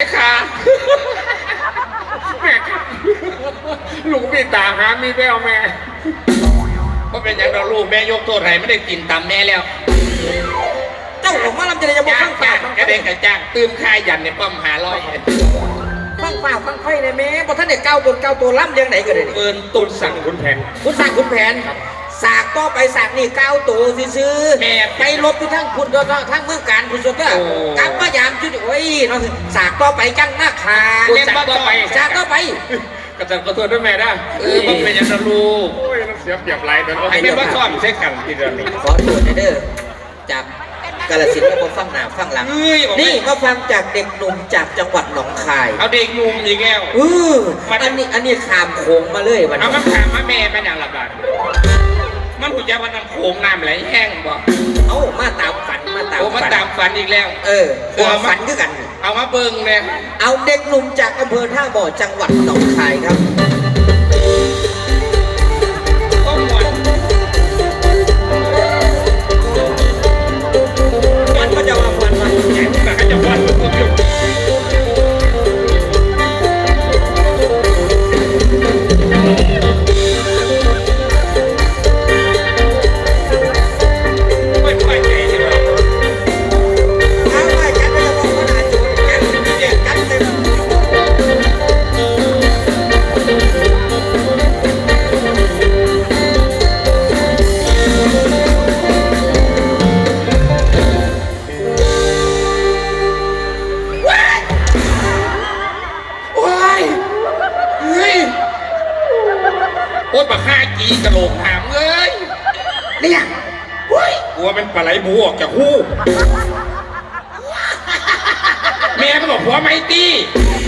แม่ค่ะแม่ค่ะลูกมีตาหามีแววแม่เพราะเป็นอย่างเราลูกแม่ยกโทษให้ไม่ได้กินตำแม่แล้ว เจ้าของมาลำจะได้จะบอกจ้างฟังฝ่าจ้างฟังกระเด็นกระจ้างตื้มค่ายันในป้อมหาร้อยฟังฝ่าฟังไฟเลยแม่บอกท่านเด็กเก้าบนเก้าตัวล่ำเลี้ยงไหนกันเลยนี่เปินตุตุนนสั่สั่งงคุณแผนคุณสั่งคุณแผน สากต่อไปสากนี่เก้าตัวซื้อๆแม่ไปลบที่ทั้งคุณตัวทั้งเมืองการคุณสุดเด้อโอ้กลับมายามจุดโอ้ยเนาะสากต่อไปจังหน้าขาเล่นบ้าต่อไป สากต่อไป กระจัดกระตัวด้วยแม่ได้เออมันเป็นอย่างเราลูกโอ้ยน้ำเสียเปรียบไรเดินไอ้เป็นว่าซ่อมใช้กันทีเดียวนี่ ขอตรวจเด้อจากกาลสินธุ์มาฟังหน้าฟังหลัง เอ้ยออกมานี่มาฟังจากเด็กหนุ่มจากจังหวัดหนองคายเอาเด็กหนุ่มอีกแล้ว เออมัน อันนี้อันนี้ขามโขงมาเลยวันเอานี้มันถามมาแม่เป็นอย่างละบาท มันหูจะว่าน้ำโขงน้ำไหลแห้งบ่เอามาตามฝันมาตามโอ้มาฝันตามฝันอีกแล้ว เออความฝันคือกัน เอามาเบิ่งเลยเอาเด็กหนุ่มจากอำเภอท่าบ่อจังหวัดหนองคายครับต้มหมดมันก็จะมาวันมาแหมแต่ก็จะวันมันก็อยู่ไโอ๊ยบักห้ากีกระโหลกหามเอ้ยเนี่ยเฮ้ยกลัวเป็นปลาไหลบูออกจากหูแม่ก็บอกผัวไม่ตีเ